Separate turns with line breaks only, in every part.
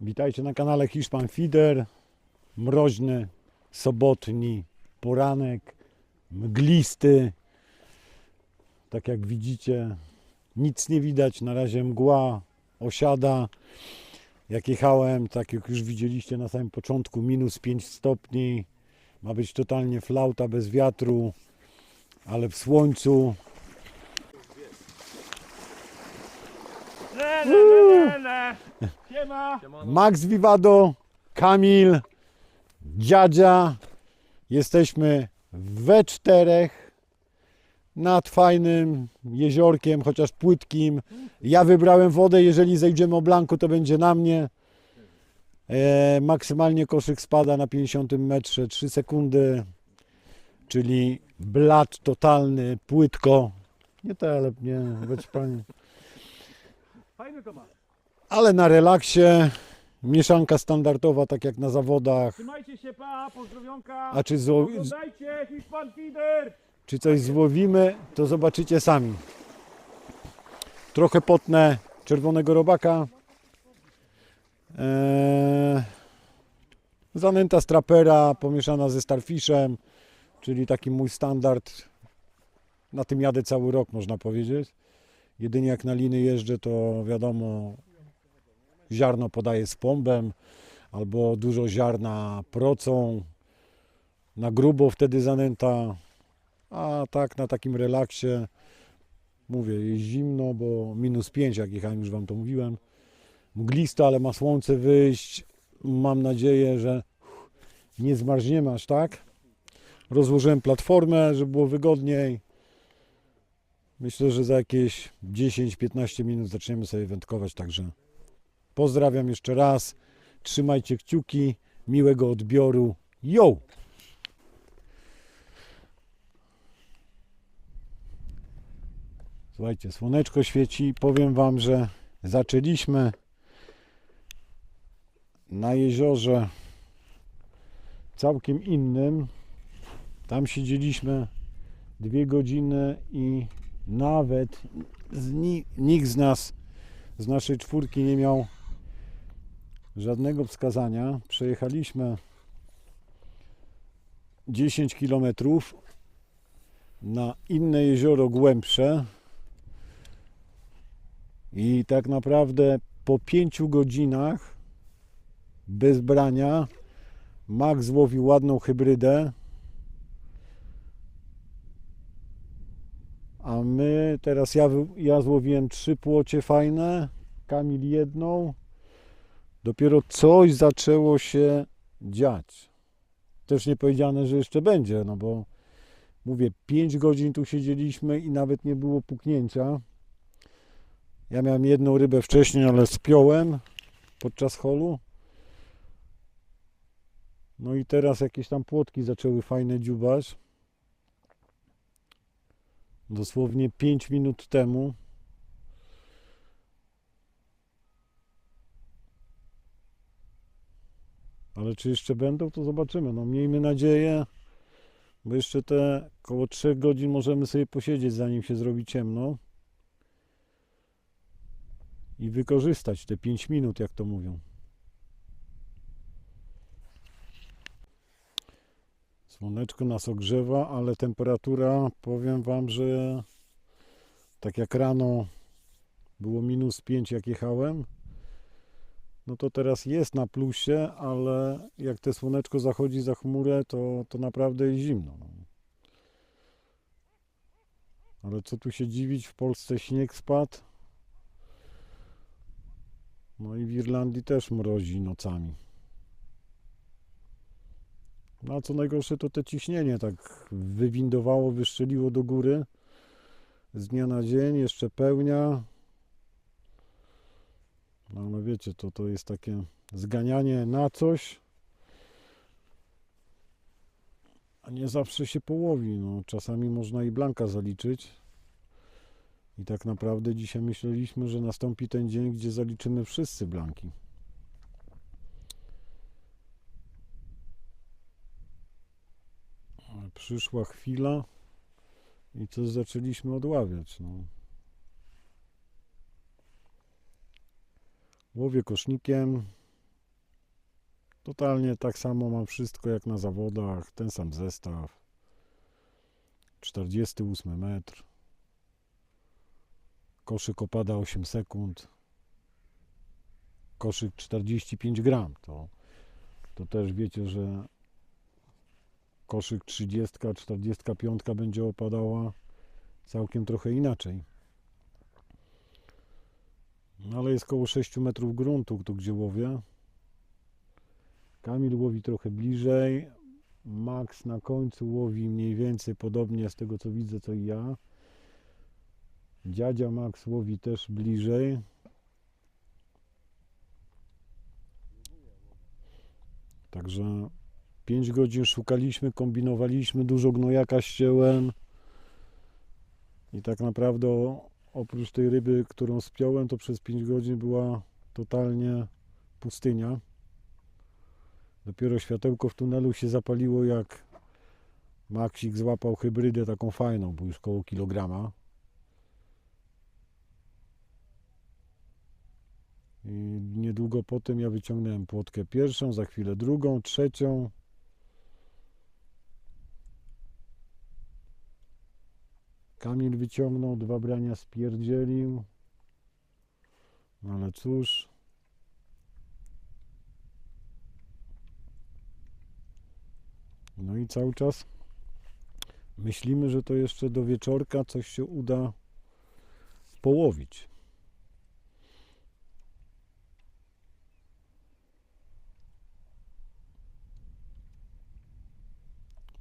Witajcie na kanale Hiszpan Feeder. Mroźny, sobotni poranek, mglisty. Tak jak widzicie, nic nie widać. Na razie mgła osiada. Jak jechałem, tak jak już widzieliście na samym początku, minus 5 stopni. Ma być totalnie flauta bez wiatru, ale w słońcu. Max Vivado, Kamil, Dziadzia. Jesteśmy we czterech nad fajnym jeziorkiem, chociaż płytkim. Ja wybrałem wodę, jeżeli zejdziemy o blanku, to będzie na mnie. E, maksymalnie koszyk spada na 50 metrze 3 sekundy, czyli blat totalny, płytko. Nie te, ale nie, weź
Fajny to ma.
ale na relaksie. Mieszanka standardowa, tak jak na zawodach.
Trzymajcie się, pa, pozdrowionka.
A czy, zło,
Oglądajcie Hiszpan Feeder.
czy coś złowimy, to zobaczycie sami. Trochę potnę czerwonego robaka. Eee, zanęta strapera pomieszana ze starfishem, czyli taki mój standard. Na tym jadę cały rok, można powiedzieć. Jedynie jak na liny jeżdżę, to wiadomo, ziarno podaję z pombem, albo dużo ziarna procą. Na grubo wtedy zanęta, a tak na takim relaksie, mówię, jest zimno, bo minus 5, jak jechałem, już Wam to mówiłem. Mglisto, ale ma słońce wyjść. Mam nadzieję, że nie zmarzniemy aż tak. Rozłożyłem platformę, żeby było wygodniej. Myślę, że za jakieś 10-15 minut zaczniemy sobie wędkować, także pozdrawiam jeszcze raz. Trzymajcie kciuki, miłego odbioru. Yo! Słuchajcie, słoneczko świeci. Powiem Wam, że zaczęliśmy na jeziorze całkiem innym. Tam siedzieliśmy dwie godziny i nawet z ni- nikt z nas, z naszej czwórki nie miał żadnego wskazania. Przejechaliśmy 10 kilometrów na inne jezioro głębsze i tak naprawdę po 5 godzinach bez brania Max złowił ładną hybrydę a my teraz ja, ja złowiłem trzy płocie fajne Kamil jedną dopiero coś zaczęło się dziać też nie powiedziane, że jeszcze będzie no bo mówię 5 godzin tu siedzieliśmy i nawet nie było puknięcia ja miałem jedną rybę wcześniej, ale spiąłem podczas holu. No i teraz jakieś tam płotki zaczęły fajne dziubać. Dosłownie 5 minut temu. Ale czy jeszcze będą, to zobaczymy. No miejmy nadzieję, bo jeszcze te około 3 godzin możemy sobie posiedzieć, zanim się zrobi ciemno i wykorzystać te 5 minut, jak to mówią. Słoneczko nas ogrzewa, ale temperatura, powiem Wam, że tak jak rano było minus 5, jak jechałem, no to teraz jest na plusie, ale jak te słoneczko zachodzi za chmurę, to, to naprawdę jest zimno. No. Ale co tu się dziwić, w Polsce śnieg spadł, no i w Irlandii też mrozi nocami. No a co najgorsze, to te ciśnienie tak wywindowało, wyszczeliło do góry z dnia na dzień, jeszcze pełnia. No ale wiecie, to, to jest takie zganianie na coś, a nie zawsze się połowi. No, czasami można i blanka zaliczyć. I tak naprawdę dzisiaj myśleliśmy, że nastąpi ten dzień, gdzie zaliczymy wszyscy blanki. Przyszła chwila i coś zaczęliśmy odławiać. No. Łowię kosznikiem, Totalnie tak samo mam wszystko jak na zawodach, ten sam zestaw. 48 metr. Koszyk opada 8 sekund. Koszyk 45 gram. To, to też wiecie, że koszyk 30, 45 będzie opadała całkiem trochę inaczej. No ale jest koło 6 metrów gruntu, tu gdzie łowię. Kamil łowi trochę bliżej. Max na końcu łowi mniej więcej podobnie z tego co widzę, co i ja. Dziadzia Max łowi też bliżej. Także 5 godzin szukaliśmy, kombinowaliśmy, dużo gnojaka ścięłem. I tak naprawdę oprócz tej ryby, którą spiąłem, to przez 5 godzin była totalnie pustynia. Dopiero światełko w tunelu się zapaliło, jak Maxik złapał hybrydę taką fajną, bo już koło kilograma. I niedługo potem ja wyciągnąłem płotkę pierwszą, za chwilę drugą, trzecią. Kamil wyciągnął, dwa brania spierdzielił. No ale cóż. No i cały czas myślimy, że to jeszcze do wieczorka coś się uda połowić.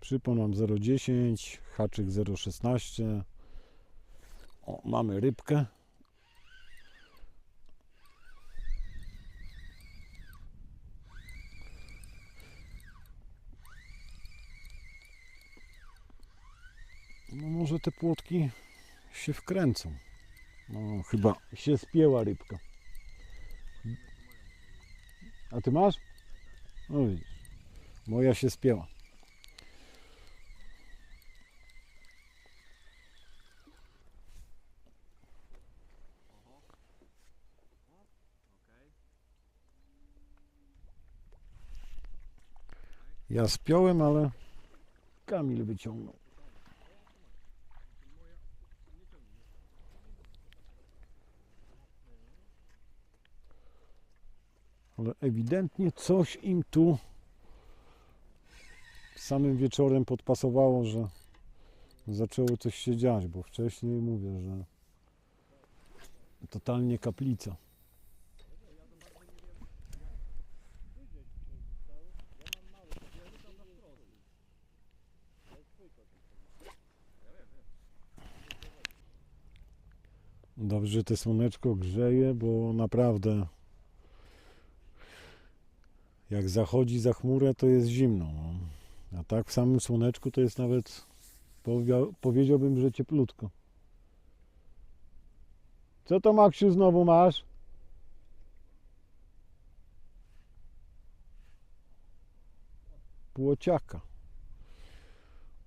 Przypon mam 0,10, haczyk 0,16. O, mamy rybkę. No może te płotki się wkręcą. No chyba się spięła rybka. A ty masz? No widzisz. Moja się spięła. Ja spiąłem, ale Kamil wyciągnął. Ale ewidentnie coś im tu samym wieczorem podpasowało, że zaczęło coś się dziać, bo wcześniej mówię, że totalnie kaplica. Dobrze, że te słoneczko grzeje, bo naprawdę jak zachodzi za chmurę, to jest zimno. No. A tak w samym słoneczku to jest nawet, powiedziałbym, że cieplutko. Co to, Maksiu, znowu masz? Płociaka.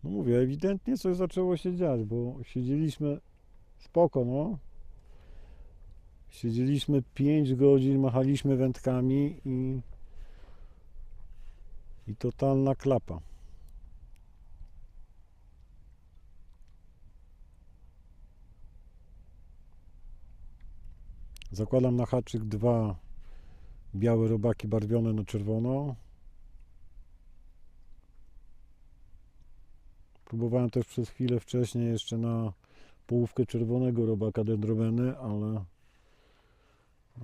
No mówię, ewidentnie coś zaczęło się dziać, bo siedzieliśmy spoko, no. Siedzieliśmy 5 godzin, machaliśmy wędkami i i totalna klapa. Zakładam na haczyk dwa białe robaki barwione na czerwono. Próbowałem też przez chwilę wcześniej jeszcze na połówkę czerwonego robaka dendromeny, ale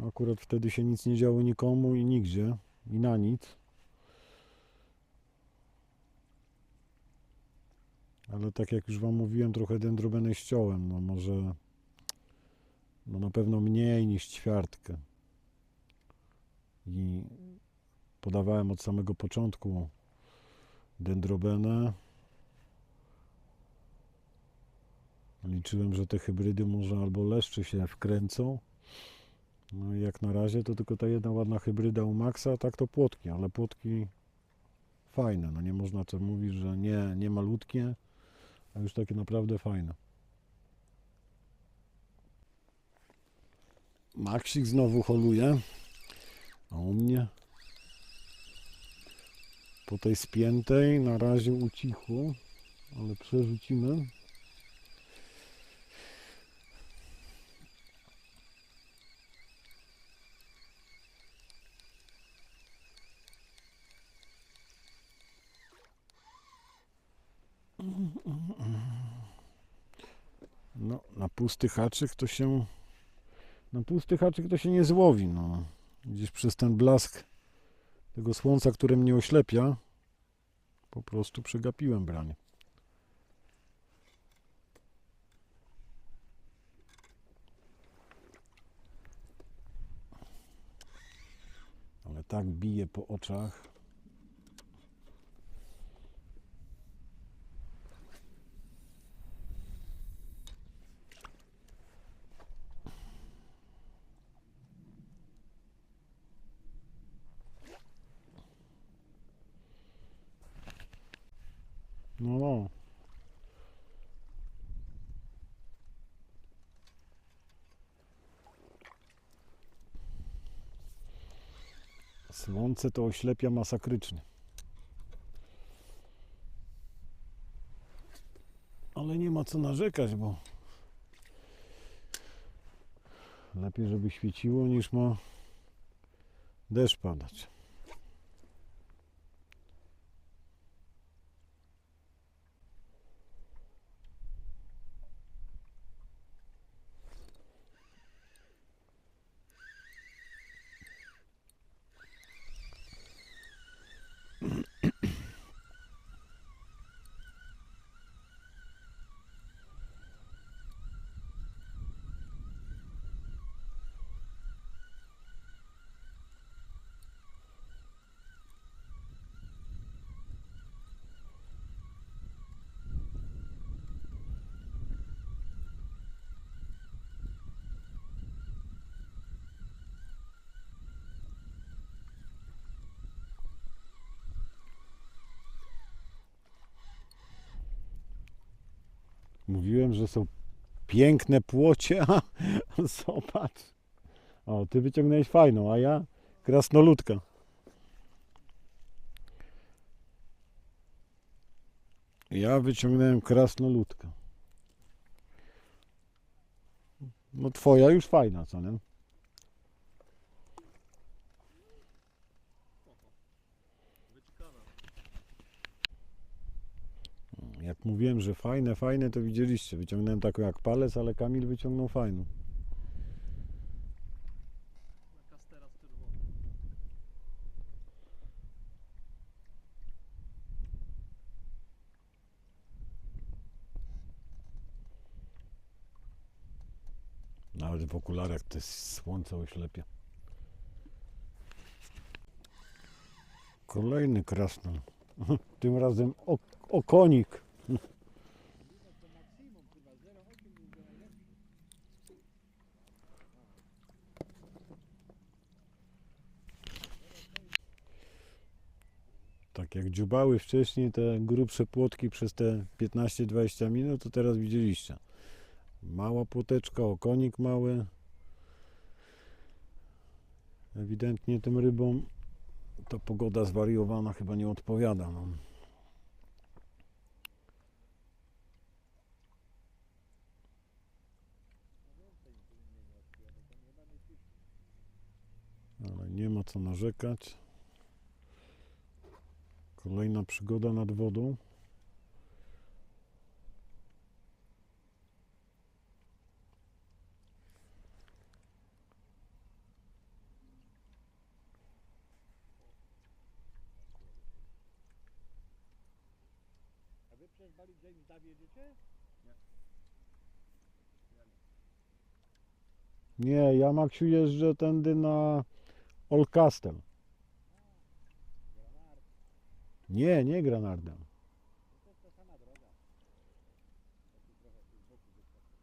akurat wtedy się nic nie działo nikomu i nigdzie i na nic. Ale tak jak już Wam mówiłem, trochę dendrobenę ściąłem. No może no na pewno mniej niż ćwiartkę. I podawałem od samego początku dendrobenę. Liczyłem, że te hybrydy może albo leszcze się wkręcą. No i jak na razie to tylko ta jedna ładna hybryda u Maxa, tak to płotki, ale płotki fajne. No nie można co mówić, że nie, nie malutkie, a już takie naprawdę fajne. Maxik znowu holuje. A u mnie Po tej spiętej na razie ucichło, ale przerzucimy. No, na pusty haczyk to się. Na pusty haczyk to się nie złowi. No. Gdzieś przez ten blask tego słońca, które mnie oślepia, po prostu przegapiłem branie. Ale tak bije po oczach. No, no. To oślepia masakrycznie. Ale nie ma co narzekać, bo lepiej, żeby świeciło, niż ma deszcz padać. Mówiłem, że są piękne płocie, a zobacz. O, ty wyciągnąłeś fajną, a ja krasnoludka. Ja wyciągnąłem krasnoludka. No twoja już fajna, co nie? Mówiłem, że fajne, fajne, to widzieliście. Wyciągnąłem taką jak palec, ale Kamil wyciągnął fajną. Nawet w okularach to jest słońce oślepia. Kolejny krasnal. Tym razem okonik. Tak jak dziubały wcześniej te grubsze płotki przez te 15-20 minut, to teraz widzieliście. Mała płoteczka, okonik mały. Ewidentnie tym rybom ta pogoda zwariowana chyba nie odpowiada. No. Ale nie ma co narzekać. Kolejna przygoda nad wodą.
A wy przez Bali James Dawie jedziecie?
Nie, ja Maksiu jeżdżę tędy na Olcastel. Nie, nie Granardem.
To jest ta sama droga. Taki trochę tu z boku wyskakuje.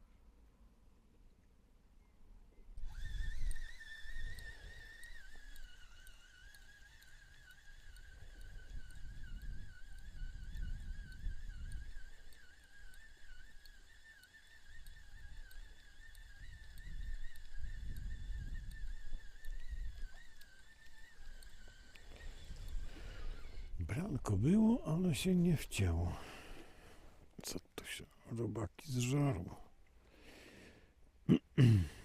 Bran Tylko było, ale się nie wcięło. Co tu się robaki zżarło?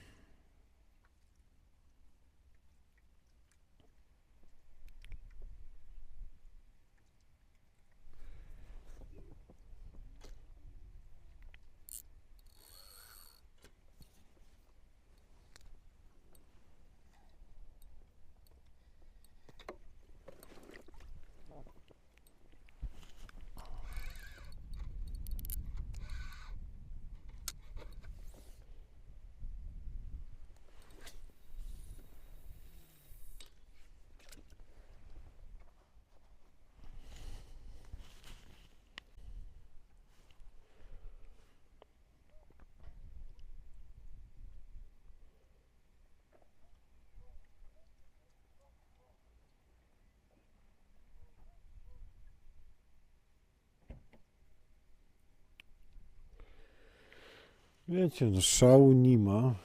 Wiecie, no szału nie ma.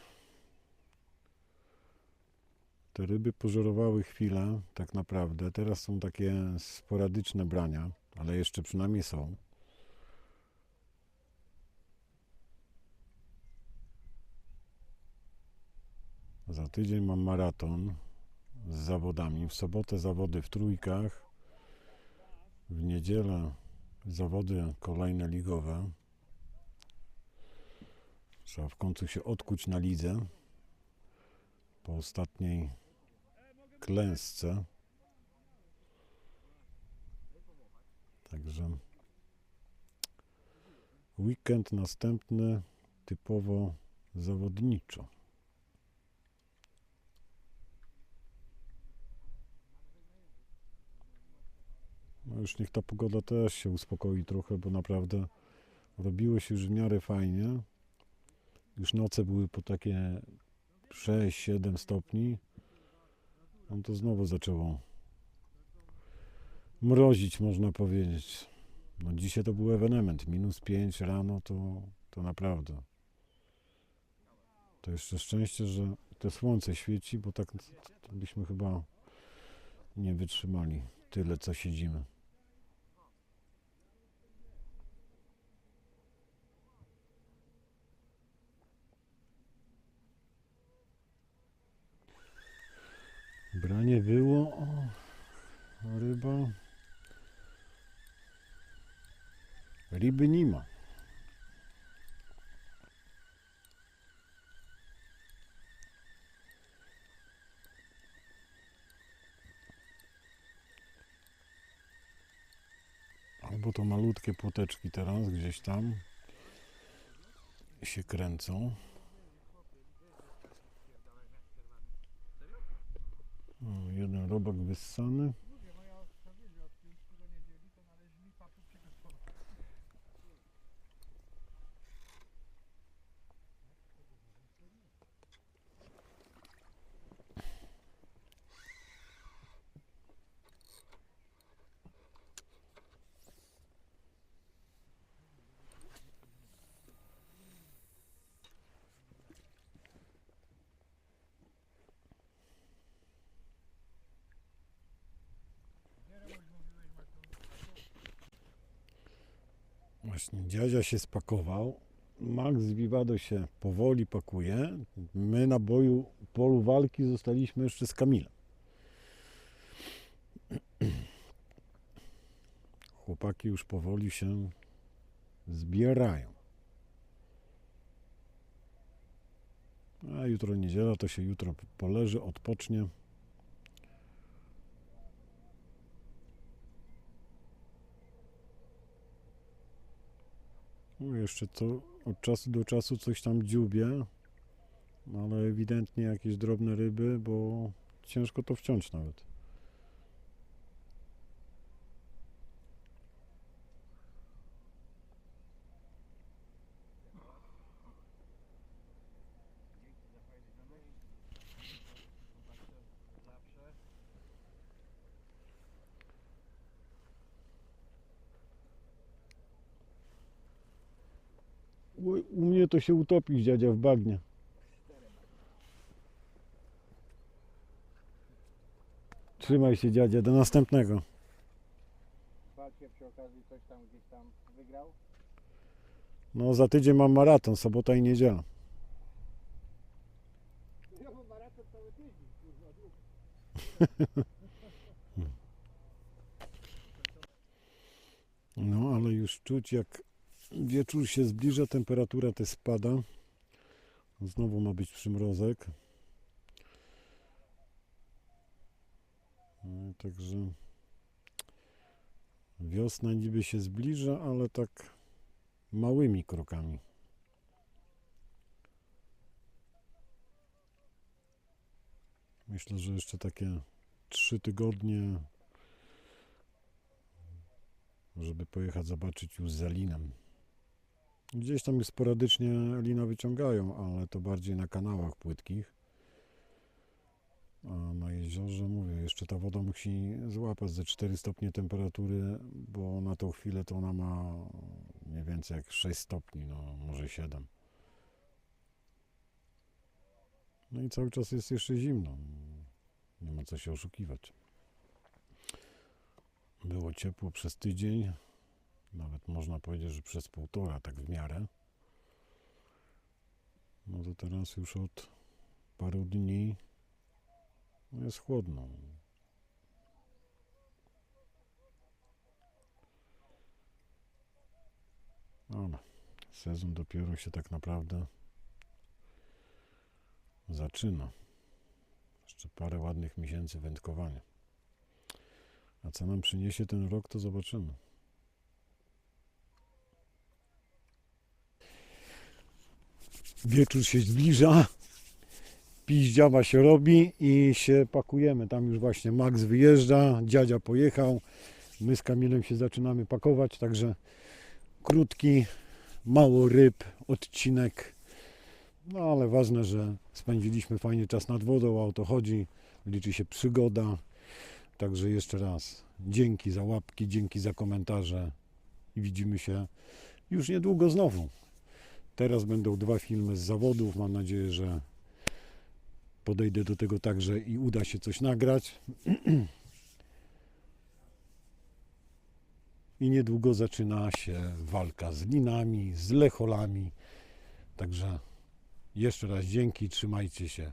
Te ryby pożerowały chwilę, tak naprawdę. Teraz są takie sporadyczne brania, ale jeszcze przynajmniej są. Za tydzień mam maraton z zawodami. W sobotę zawody w trójkach. W niedzielę zawody kolejne ligowe. Trzeba w końcu się odkuć na lidze po ostatniej klęsce. Także weekend następny typowo zawodniczo. No już niech ta pogoda też się uspokoi trochę, bo naprawdę robiło się już w miarę fajnie. Już noce były po takie 6-7 stopni. No to znowu zaczęło mrozić, można powiedzieć. No dzisiaj to był ewenement. Minus 5 rano to, to naprawdę. To jeszcze szczęście, że to słońce świeci, bo tak byśmy chyba nie wytrzymali tyle, co siedzimy. Branie było. O, ryba. Ryby nie ma. Albo to malutkie płoteczki teraz gdzieś tam się kręcą. Jeden robak wyssany.
Mówię, no ja to wiecie, od piątku do niedzieli to należy mi papu przygotować.
Właśnie dziadzia się spakował. Max Vivado się powoli pakuje. My na boju polu walki zostaliśmy jeszcze z Kamilem. Chłopaki już powoli się zbierają. A jutro niedziela, to się jutro poleży, odpocznie. No jeszcze to od czasu do czasu coś tam dziubie, no ale ewidentnie jakieś drobne ryby, bo ciężko to wciąć nawet. U, mnie to się utopi dziadzia w bagnie. Trzymaj się dziadzia, do następnego.
się przy okazji coś tam gdzieś tam wygrał?
No za tydzień mam maraton, sobota i niedziela.
Ja mam maraton cały tydzień, kurwa.
No ale już czuć jak wieczór się zbliża, temperatura też spada. Znowu ma być przymrozek. No, Także wiosna niby się zbliża, ale tak małymi krokami. Myślę, że jeszcze takie trzy tygodnie żeby pojechać zobaczyć już z Alinem. Gdzieś tam już sporadycznie Alina wyciągają, ale to bardziej na kanałach płytkich. A na jeziorze, mówię, jeszcze ta woda musi złapać ze 4 stopnie temperatury, bo na tą chwilę to ona ma mniej więcej jak 6 stopni, no może 7. No i cały czas jest jeszcze zimno. Nie ma co się oszukiwać. Było ciepło przez tydzień, nawet można powiedzieć, że przez półtora, tak w miarę. No to teraz już od paru dni jest chłodno. Ale sezon dopiero się tak naprawdę zaczyna. Jeszcze parę ładnych miesięcy wędkowania. A co nam przyniesie ten rok, to zobaczymy. Wieczór się zbliża, piździawa się robi i się pakujemy. Tam już właśnie Max wyjeżdża, dziadzia pojechał, my z Kamilem się zaczynamy pakować, także krótki, mało ryb, odcinek. No ale ważne, że spędziliśmy fajnie czas nad wodą, a o to chodzi. Liczy się przygoda. Także jeszcze raz dzięki za łapki, dzięki za komentarze i widzimy się już niedługo znowu. Teraz będą dwa filmy z zawodów. Mam nadzieję, że podejdę do tego także i uda się coś nagrać. I niedługo zaczyna się walka z linami, z lecholami. Także jeszcze raz dzięki, trzymajcie się.